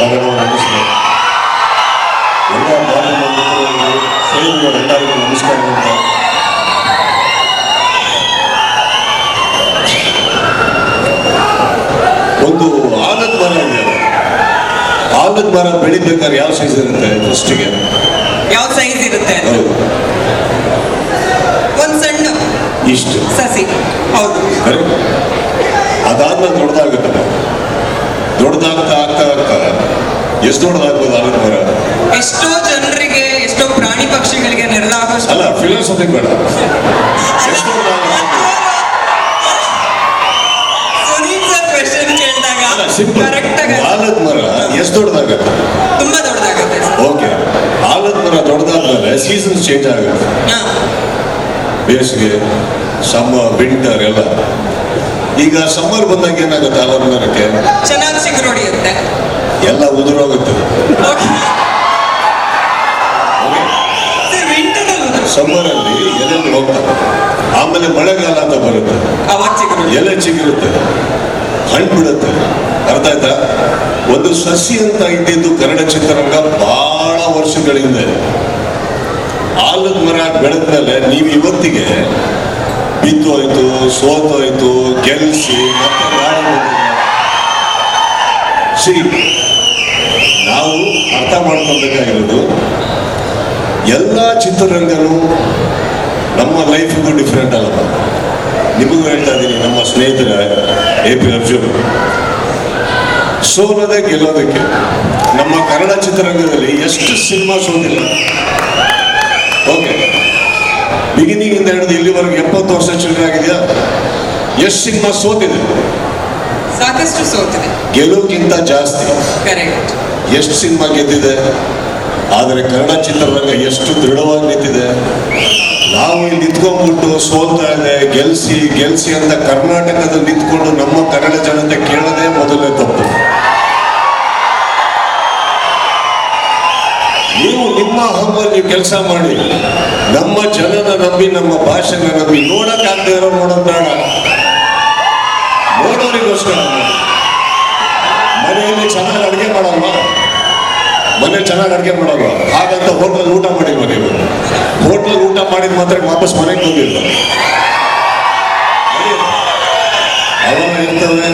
ಸ್ವಾಗತವನ್ನು ನಮಸ್ಕಾರ ಎಲ್ಲ ಮಿತ್ರರಿಗೆ ಸ್ನೇಹಿತರು ಎಲ್ಲರಿಗೂ ನಮಸ್ಕಾರ ಅಂತ. ಒಂದು ಆಲದ ಮರ ಇದೆ. ಆಲದ ಮರ ಬೆಳಿಬೇಕಾದ್ರೆ ಯಾವ ಸೈಜ್ ಇರುತ್ತೆ ಫಸ್ಟಿಗೆ? ಯಾವ ಸೈಜ್ ಇರುತ್ತೆ? ಒಂದು ಸಣ್ಣ ಇಷ್ಟು. ಸಸಿ. ಹೌದು. ಅದಾದ್ಮೇಲೆ ದೊಡ್ಡದಾಗುತ್ತಲ್ಲ ದೊಡ್ಡದಾಗ್ತಾ ಆಗ್ತಾ ಆಗ್ತಾ ಎಷ್ಟು ದೊಡ್ಡದಾಗ್ಬೋದು ಮರ ಎಷ್ಟೋ ಜನರಿಗೆ ಎಷ್ಟೋ ಪ್ರಾಣಿ ಪಕ್ಷಿಗಳಿಗೆ ನೆರಳಾಗೋಷ್ಟು ಅಲ್ಲ ಫಿಲಾಸಫಿ ಬೇಡ. ಎಷ್ಟು ಆಲದ ಮರ ಎಷ್ಟು ದೊಡ್ಡದಾಗತ್ತೆ? ತುಂಬಾ ದೊಡ್ಡದಾಗುತ್ತೆ. ಓಕೆ. ಆಲದ ಮರ ದೊಡ್ಡದಾದ್ಮೇಲೆ ಸೀಸನ್ಸ್ ಚೇಂಜ್ ಆಗುತ್ತೆ. ಹಾ. ಬೇಸಿಗೆ ಸಮ್ಮರ್ ವಿಂಟರ್ ಎಲ್ಲ. ಈಗ ಸಮ್ಮರ್ ಬಂದಾಗ ಏನಾಗುತ್ತೆ? ಆಲದ ಮರಕ್ಕೆ ಚೆನ್ನಾಗಿ ಚಿಗುರೊಡೆಯುತ್ತೆ ಎಲ್ಲ ಉದುರೋಗುತ್ತೆ. ಸಮ್ಮರ್ ಸಮ್ಮರಲ್ಲಿ ಎಲೆ ಹೋಗ್ತವೆ ಆಮೇಲೆ ಮಳೆಗಾಲ ಅಂತ ಬರುತ್ತೆ. ಎಲೆ ಚಿಗಿರುತ್ತೆ. ಹಣ್ಣು ಬಿಡುತ್ತೆ. ಅರ್ಥ ಆಯ್ತಾ? ಒಂದು ಸಸಿ ಅಂತ ಇದ್ದಿದ್ದು ಕನ್ನಡ ಚಿತ್ರರಂಗ ಬಹಳ ವರ್ಷಗಳಿಂದ ಆಲದ ಮರ ಬೆಳೆದ್ಮೇಲೆ ನೀವು ಇವತ್ತಿಗೆ ಬಿದ್ದೋಯ್ತು, ಸೋತೋಯ್ತು, ಗೆಲ್ಸಿ ಮತ್ತೆ ಸಿ ನಾವು ಅರ್ಥ ಮಾಡ್ಕೊಬೇಕಾಗಿರೋದು ಎಲ್ಲ ಚಿತ್ರರಂಗನೂ ನಮ್ಮ ಲೈಫಿಗೂ ಡಿಫ್ರೆಂಟ್ ಅಲ್ಲಪ್ಪ ನಿಮಗೂ ಹೇಳ್ತಾ ಇದ್ದೀನಿ, ನಮ್ಮ ಸ್ನೇಹಿತರ ಎ ಪಿ ಅರ್ಜುನ್. ಸೋಲದೆ ಗೆಲ್ಲೋದಕ್ಕೆ ನಮ್ಮ ಕನ್ನಡ ಚಿತ್ರರಂಗದಲ್ಲಿ ಎಷ್ಟು ಸಿನಿಮಾ ಸೋತಿಲ್ಲ ಓಕೆ ಬಿಗಿನಿಂಗ್ ಇಂದ ಹಿಡಿದು ಇಲ್ಲಿವರೆಗೂ ಎಪ್ಪತ್ತು ವರ್ಷ ಚಿಲ್ಲರೆ ಆಗಿದೆಯಾ ಎಷ್ಟು ಸಿನಿಮಾ ಸೋತಿದೆ. ಸಾಕಷ್ಟು ಸೋತಿದೆ. ಗೆಲುವಿಗಿಂತ ಜಾಸ್ತಿ. ಕರೆಕ್ಟ್ ಎಷ್ಟು ಸಿನಿಮಾ ಗೆದ್ದಿದೆ. ಆದರೆ ಕನ್ನಡ ಚಿತ್ರರಂಗ ಎಷ್ಟು ದೃಢವಾಗಿ ನಿಂತಿದೆ. ನಾವು ಇಲ್ಲಿ ನಿಂತ್ಕೊಂಡ್ಬಿಟ್ಟು ಸೋಲ್ತಾ ಇದೆ ಗೆಲ್ಸಿ ಗೆಲ್ಸಿ ಅಂತ ಕರ್ನಾಟಕದಲ್ಲಿ ನಿಂತ್ಕೊಂಡು ನಮ್ಮ ಕನ್ನಡ ಜನತೆ ಕೇಳೋದೇ ಮೊದಲನೇ ತಪ್ಪು. ನೀವು ಕೆಲಸ ಮಾಡಿ. ನಮ್ಮ ಜನನ ನಂಬಿ, ನಮ್ಮ ಭಾಷೆನ ನಂಬಿ ನೋಡಕ್ಕಾಗದೇ ಇರೋ ನೋಡೋದ್ ಬೇಡ. ನೋಡೋರಿಗೋಸ್ಕರ. ಮನೆಯಲ್ಲಿ ಚೆನ್ನಾಗಿ ಅಡುಗೆ ಮಾಡಲ್ವಾ? ಮನೆ ಚೆನ್ನಾಗಿ ಅಡುಗೆ ಮಾಡೋದು ಹಾಗಂತ ಹೋಟ್ಲಲ್ಲಿ ಊಟ ಮಾಡಿಲ್ವ ನೀವು? ಹೋಟ್ಲಲ್ಲಿ ಊಟ ಮಾಡಿದ ಮಾತ್ರ ವಾಪಸ್ ಮನೆಗೆ ಬಂದಿಲ್ಲ ಅವಾಗ ಇರ್ತವೆ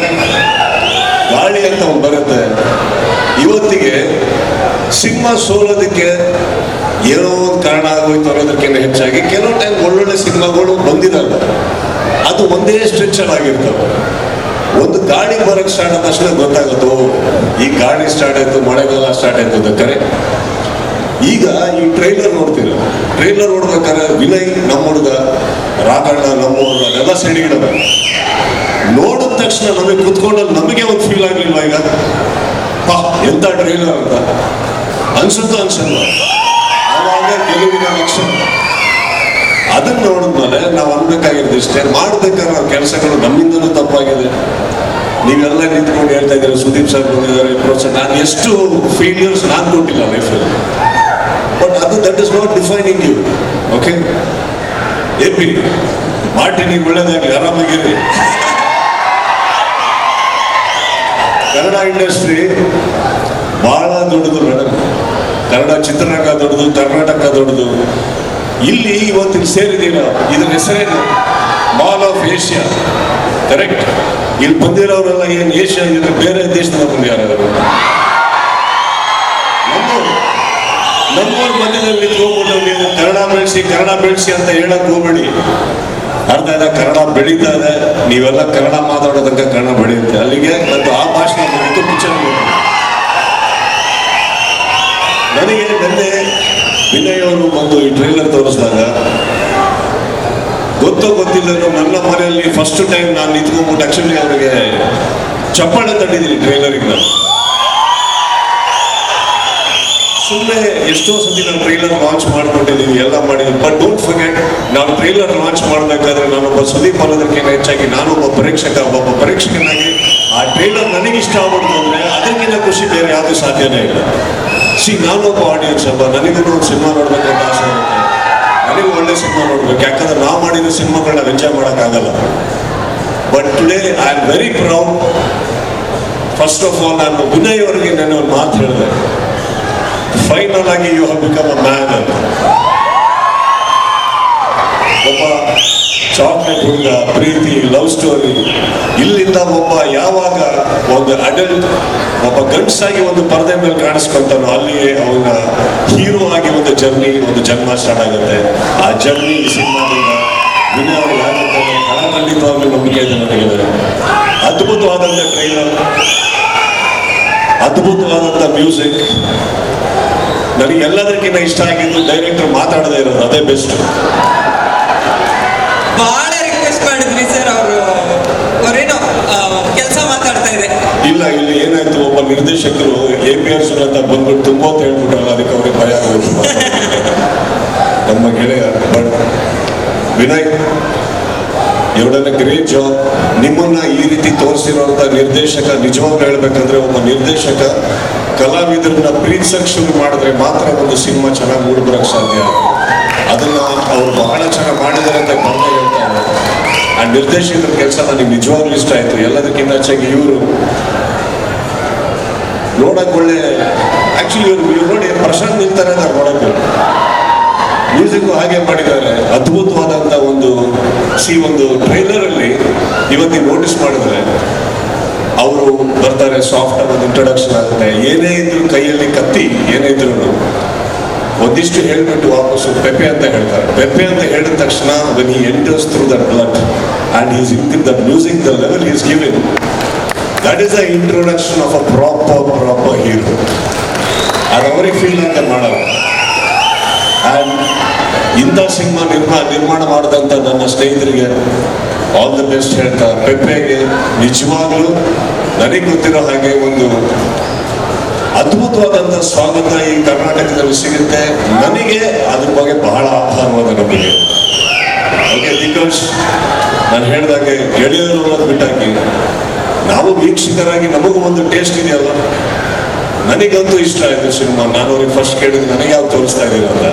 ಗಾಳಿ ಅಂತ ಒಂದು ಬರುತ್ತೆ. ಇವತ್ತಿಗೆ ಸಿಂಹ ಸೋಲೋದಕ್ಕೆ ಏನೋ ಒಂದು ಕಾರಣ ಆಗೋಯ್ತು ಅನ್ನೋದಕ್ಕಿಂತ ಹೆಚ್ಚಾಗಿ ಕೆಲವು ಟೈಮ್ ಒಳ್ಳೊಳ್ಳೆ ಸಿನಿಮಾಗಳು ಬಂದಿರಲ್ಲ. ಅದು ಒಂದೇ ಸ್ಟ್ರೆಚರ್ ಆಗಿರ್ತವೆ. ಒಂದು ಗಾಳಿ ಬರಕ್ಕೆ ಸ್ಟಾರ್ಟ್ ಆದ ತಕ್ಷಣ ಗೊತ್ತಾಗುತ್ತೋ, ಈ ಗಾಳಿ ಸ್ಟಾರ್ಟ್ ಆಯ್ತು, ಮಳೆಗಾಲ ಸ್ಟಾರ್ಟ್ ಆಯ್ತು ಕರೆ. ಈಗ ಈ ಟ್ರೈಲರ್ ನೋಡ್ತೀರ. ಟ್ರೈಲರ್ ನೋಡ್ಬೇಕಾದ್ರೆ ವಿನಯ್, ನಮ್ಮ ಹುಡುಗ ರಾಘಣ್ಣ ನಮ್ಮ ಹುಡುಗ, ಎಲ್ಲ ಸೈಡಿಗಿಡವೆ ನೋಡಿದ ತಕ್ಷಣ ನಮಗೆ ಕುತ್ಕೊಂಡಲ್ಲಿ ನಮಗೆ ಒಂದು ಫೀಲ್ ಆಗಲಿಲ್ಲ ಈಗ? ಪಾ ಎಂತ ಟ್ರೈಲರ್ ಅಂತ? ಅನ್ಸುತ್ತೋ ಅನ್ಸಲ್ವಾ ಆವಾಗ ಗೆಲುವಿನ ಮೇಲೆ ಅದನ್ನ ನೋಡಿದ್ಮೇಲೆ ನಾವು ಅನ್ಬೇಕಾಗಿರೋದು ಇಷ್ಟೇ. ಮಾಡ್ಬೇಕಾದ್ರೆ ನಾವು ಕೆಲಸಗಳು ನಮ್ಮಿಂದಲೂ ತಪ್ಪಾಗಿದೆ. ನೀವೆಲ್ಲ ನಿಂತ್ಕೊಂಡು ಹೇಳ್ತಾ ಇದ್ದೀರಾ, ಸುದೀಪ್ ಸರ್ ಬಂದಿದ್ದಾರೆ ನಾನು ಎಷ್ಟು ಫೇಲಿಯರ್ಸ್ ನಾನು ಕೊಟ್ಟಿಲ್ಲ ಲೈಫಲ್ಲಿ ಬಟ್ ಅದು that is not defining you okay A P ಮಾಡಿ ನೀವು ಒಳ್ಳೇದಾಗಲಿ ಆರಾಮಾಗಿರಿ ಕನ್ನಡ ಇಂಡಸ್ಟ್ರಿ ಬಹಳ ದೊಡ್ಡದು ಮೇಡಮ್. ಕನ್ನಡ ಚಿತ್ರರಂಗ ದೊಡ್ಡದು, ಕರ್ನಾಟಕ ದೊಡ್ಡದು. ಇಲ್ಲಿ ಇವತ್ತಿಗೆ ಸೇರಿದ್ದೀರ ಇದ್ರ ಹೆಸರೇನು? ಮಾಲ್ ಆಫ್ ಏಷ್ಯಾ ಕರೆಕ್ಟ್ ಇಲ್ಲಿ ಬಂದಿರೋರೆಲ್ಲ ಏನು ಏಷ್ಯಾ ಇದ್ರೆ ಬೇರೆ ದೇಶದಿಂದ ಬಂದಿದ್ದಾರೆ ನಮ್ಮೂರು. ಮಧ್ಯದಲ್ಲಿ ಕನ್ನಡ ಬೆಳೆಸಿ ಕನ್ನಡ ಬೆಳೆಸಿ ಅಂತ ಹೇಳಕ್ ಹೋಗ್ಬೇಡಿ. ಅರ್ಥ ಇದೆ, ಕನ್ನಡ ಬೆಳೀತಾ ಇದೆ. ನೀವೆಲ್ಲ ಕನ್ನಡ ಮಾತಾಡೋದಕ್ಕೆ ಕನ್ನಡ ಬೆಳೆಯುತ್ತೆ. ಅಲ್ಲಿಗೆ ಮತ್ತು ಆ ಭಾಷಣ ಮುಗಿತು ಪಿಕ್ಚರ್ ನನಗೆ ನಿನ್ನೆ ವಿನಯ್ ಅವರು ಬಂದು ಈ ಟ್ರೈಲರ್ ತೋರಿಸಿದಾಗ, ಗೊತ್ತೋ ಗೊತ್ತಿಲ್ಲ ನನ್ನ ಮನೆಯಲ್ಲಿ ಫಸ್ಟ್ ಟೈಮ್ ನಾನು ನಿಂತ್ಕೊಂಡ್ಬಿಟ್ಟು ಆಕ್ಚುಲಿ ಅವರಿಗೆ ಚಪ್ಪಾಳೆ ತಟ್ಟಿದ್ದೀನಿ ಟ್ರೈಲರಿಗೆ ನಾನು. ಸುಮ್ಮನೆ ಎಷ್ಟೋ ಸತಿ ನಾನು ಟ್ರೈಲರ್ ಲಾಂಚ್ ಮಾಡ್ಕೊಂಡಿದ್ದೀನಿ ಎಲ್ಲ ಮಾಡಿದ್ದೀನಿ. ಬಟ್ ಡೋಂಟ್ ಫರ್ಗೆಟ್ ನಾನು ಟ್ರೈಲರ್ ಲಾಂಚ್ ಮಾಡಬೇಕಾದ್ರೆ ನಾನೊಬ್ಬ ಸುದೀಪ್ ಅನ್ನೋದಕ್ಕಿಂತ ಹೆಚ್ಚಾಗಿ ನಾನೊಬ್ಬ ಪರೀಕ್ಷಕ, ಒಬ್ಬ ಪರೀಕ್ಷಕನಾಗಿ ಆ ಟ್ರೈಲರ್ ನನಗೆ ಇಷ್ಟ ಆಗ್ಬಿಡ್ತು ಅಂದರೆ ಅದಕ್ಕಿಂತ ಖುಷಿ ಬೇರೆ ಯಾವುದೂ ಸಾಧ್ಯನೇ ಇಲ್ಲ. ಸಿ ನಾನೊಬ್ಬ ಆಡಿಯನ್ಸ್ ಅಲ್ಲ ನನಗೂ ಒಂದು ಸಿನಿಮಾ ನೋಡಬೇಕಂತ ಆಸೆ ಇರುತ್ತೆ ನನಗೂ ಒಳ್ಳೆ ಸಿನಿಮಾ ನೋಡಬೇಕು. ಯಾಕಂದ್ರೆ ನಾವು ಮಾಡಿದ ಸಿನಿಮಾಗಳನ್ನ ಎಂಜಾಯ್ ಮಾಡೋಕ್ಕಾಗಲ್ಲ. But today I am very proud first of all ನಾನು ವಿನಯ್ ಅವರಿಗೆ ನಾನು ಒಂದು ಮಾತು ಹೇಳಿದೆ. ಫೈನಲ್ ಆಗಿ you have become a man ಅಂತ ಒಬ್ಬ ಚಾಕ್ಲೇಟ್ ಹುಡುಗ, ಪ್ರೀತಿ ಲವ್ ಸ್ಟೋರಿ ಇಲ್ಲಿಂದ ಒಬ್ಬ ಯಾವಾಗ ಒಂದು ಅಡಲ್ಟ್ ಒಬ್ಬ ಗಂಡಸಾಗಿ ಒಂದು ಪರದೆ ಮೇಲೆ ಕಾಣಿಸ್ಕೊಂತಾನೋ, ಅಲ್ಲಿಯೇ ಅವನ ಹೀರೋ ಆಗಿ ಒಂದು ಜರ್ನಿ ಒಂದು ಜನ್ಮ ಸ್ಟಾರ್ಟ್ ಆಗುತ್ತೆ. ಆ ಜರ್ನಿ ಸಿನಿಮಾದಿಂದ ವಿನಯ್ ಯಾಕಂತ ಖಂಡಿತವಾಗ್ಲೂ ನಂಬಿಕೆ ಇದೆ ನನಗೆ ಅದ್ಭುತವಾದಂಥ ಟ್ರೈಲರ್ ಅದ್ಭುತವಾದಂಥ ಮ್ಯೂಸಿಕ್ ನನಗೆ ಎಲ್ಲದಕ್ಕಿಂತ ಇಷ್ಟ ಆಗಿದ್ದು ಡೈರೆಕ್ಟರ್ ಮಾತಾಡದೇ ಇರೋದು ಅದೇ ಬೆಸ್ಟ್ ಬಹಳ ರಿಕ್ವೆಸ್ಟ್ ಮಾಡಿದ್ವಿ ಸರ್ ಅವರು. ಅವರೇನೋ ಕೆಲಸ ಮಾತಾಡ್ತಾ ಇದೆ. ಇಲ್ಲ ಇಲ್ಲಿ ಏನಾಯ್ತು ಒಬ್ಬ ನಿರ್ದೇಶಕರು ಎ ಪಿ ಆರ್ ಅಂತ ಬಂದ್ಬಿಟ್ಟು ತುಂಬ ಅಂತ ಹೇಳ್ಬಿಟ್ರಲ್ಲ ಅದಕ್ಕೆ ಅವ್ರಿಗೆ ಭಯ ಆಗೋದು ನಮ್ಮ ಗೆಳೆಯ ಬಟ್ ವಿನಯ್ ಇವಡನ್ನ ಗ್ರೇಟ್ ಜಾಬ್ ನಿಮ್ಮನ್ನ ಈ ರೀತಿ ತೋರಿಸಿರುವಂತ ನಿರ್ದೇಶಕ ನಿಜವಾಗ್ಲೂ ಹೇಳ್ಬೇಕಂದ್ರೆ ಒಬ್ಬ ನಿರ್ದೇಶಕ ಕಲಾವಿದರನ್ನ ಪ್ರೀತ್ಸಕ್ ಶುರು ಮಾಡಿದ್ರೆ ಮಾತ್ರ ಒಂದು ಸಿನಿಮಾ ಚೆನ್ನಾಗಿ ಮೂಡ್ಬರಕ್ ಸಾಧ್ಯ. ಅದನ್ನ ಅವ್ರು ಬಹಳ ಚೆನ್ನಾಗಿ ಮಾಡಿದ್ದಾರೆ ಅಂತ ಬಂದ ಹೇಳ್ತಾರೆ. ಆ ನಿರ್ದೇಶಕರ ಕೆಲಸ ನನಗೆ ನಿಜವಾಗ್ಲೂ ಇಷ್ಟ ಆಯ್ತು. ಎಲ್ಲದಕ್ಕಿಂತ ಹೆಚ್ಚಾಗಿ ಇವರು ನೋಡಕ್ ಒಳ್ಳೆ ಆಕ್ಚುಲಿ ಇವ್ರು ಇವ್ರು ನೋಡಿ ಪ್ರಶಾಂತ್ ನಿಲ್ತಾರೆ ಅಂತ ನೋಡಕ್ಕೆ. ಮ್ಯೂಸಿಕ್ ಹಾಗೆ ಮಾಡಿದ್ದಾರೆ. ಅದ್ಭುತವಾದಂತ ಒಂದು ಸಿ ಒಂದು ಟ್ರೈಲರ್ ಅಲ್ಲಿ ಇವತ್ತಿಗೆ ನೋಟಿಸ್ ಮಾಡಿದ್ರೆ ಅವರು ಬರ್ತಾರೆ ಸಾಫ್ಟ್ ಆಗಿ ಒಂದು ಇಂಟ್ರೊಡಕ್ಷನ್ ಆಗುತ್ತೆ. ಏನೇ ಇದ್ರು ಕೈಯಲ್ಲಿ ಕತ್ತಿ, ಏನೇ ಇದ್ರು ಒಂದಿಷ್ಟು ಹೇಳ್ಬಿಟ್ಟು ವಾಪಸ್ಸು ಪೆಪೆ ಅಂತ ಹೇಳ್ತಾರೆ. ಪೆಪೆ ಅಂತ ಹೇಳಿದ ತಕ್ಷಣ when he enters through that blood and is in that music the level is given that is the introduction of a proper proper hero ಅದು ಅವ್ರಿಗೆ ಫೀಲ್ ಅಂತ ಮಾಡಲ್ಲ. ಆ್ಯಂಡ್ ಇಂಥ ಸಿನಿಮಾ ನಿರ್ಮಾ ನಿರ್ಮಾಣ ಮಾಡಿದಂಥ ನನ್ನ ಸ್ನೇಹಿತರಿಗೆ ಆಲ್ ದ ಬೆಸ್ಟ್ ಹೇಳ್ತಾ ಪೆಪ್ಪೆಗೆ ನಿಜವಾಗ್ಲೂ ನನಗೆ ಗೊತ್ತಿರೋ ಹಾಗೆ ಒಂದು ಅದ್ಭುತವಾದಂಥ ಸ್ವಾಗತ ಈ ಕರ್ನಾಟಕದಲ್ಲಿ ಸಿಗುತ್ತೆ. ನನಗೆ ಅದ್ರ ಬಗ್ಗೆ ಬಹಳ ಆಭಾರವಾದ ನಮಗೆ ಓಕೆ ಬಿಕಾಸ್ ನಾನು ಹೇಳಿದಾಗೆ ಗೆಳೆಯರು ಅನ್ನೋದು ಬಿಟ್ಟಾಕಿ, ನಾವು ವೀಕ್ಷಕರಾಗಿ ನಮಗೂ ಒಂದು ಟೇಸ್ಟ್ ಇದೆಯಲ್ಲ? ನನಗಂತೂ ಇಷ್ಟ ಆಯ್ತು ಸಿನಿಮಾ. ನಾನು ಅವ್ರಿಗೆ ಫಸ್ಟ್ ಕೇಳಿದ್ರೆ ನನಗೆ ಯಾವ್ದು ತೋರಿಸ್ತಾ ಇದ್ದೀರ ಅಂತ.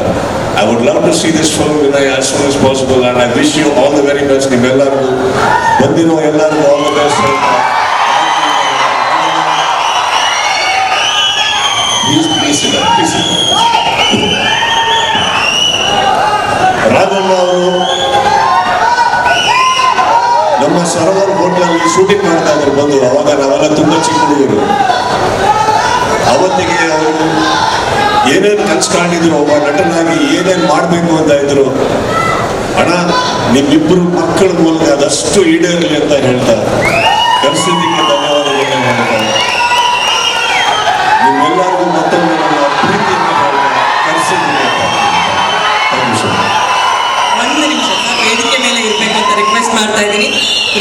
I would love to see this film win as soon is possible and I wish you all the very best ನಿಮ್ಮೆಲ್ಲರಿಗೂ. ಬಂದಿರೋ ಎಲ್ಲರಿಗೂ ಆಲ್ ದ ಬೆಸ್ಟ್ ರಾಘಣ್ಣ ಅವರು ನಮ್ಮ ಸರೋವರ್ ಹೋಟ್ಲಲ್ಲಿ ಶೂಟಿಂಗ್ ಮಾಡ್ತಾ ಇದ್ರು ಬಂದು. ಅವಾಗ ನಾವೆಲ್ಲ ತುಂಬಾ ಚಿಕ್ಕ ಹುಡುಗರು. ಅವತ್ತಿಗೆ ಅವರು ಏನೇನು ಕನ್ಸು ಕಾಣಿದ್ರು ಒಬ್ಬ ನಟನಾಗಿ ಏನೇನು ಮಾಡಬೇಕು ಅಂತ ಇದ್ರು. ಅಣ್ಣ, ನಿಮ್ಮಿಬ್ಬರು ಮಕ್ಕಳ ಮೂಲಕ ಅದಷ್ಟು ಈಡೇರಲಿ ಅಂತ ಹೇಳ್ತಾರೆ. ಕರೆಸಿದ್ದಕ್ಕೆ ಧನ್ಯವಾದಗಳು ನಿಮ್ಮೆಲ್ಲರಿಗೂ ಮತ್ತೊಮ್ಮೆ ನನ್ನ ನಿಮಿಷ ವೇದಿಕೆ ಮೇಲೆ ಇರಬೇಕು ರಿಕ್ವೆಸ್ಟ್ ಮಾಡ್ತಾ ಇದ್ದೀನಿ.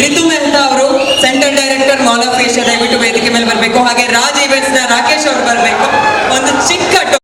ರಿತು ಮೆಹ್ತಾ ಅವರು central director mall of Asia ದಯವಿಟ್ಟು ವೇದಿಕೆ ಮೇಲೆ ಬರಬೇಕು. ಹಾಗೆ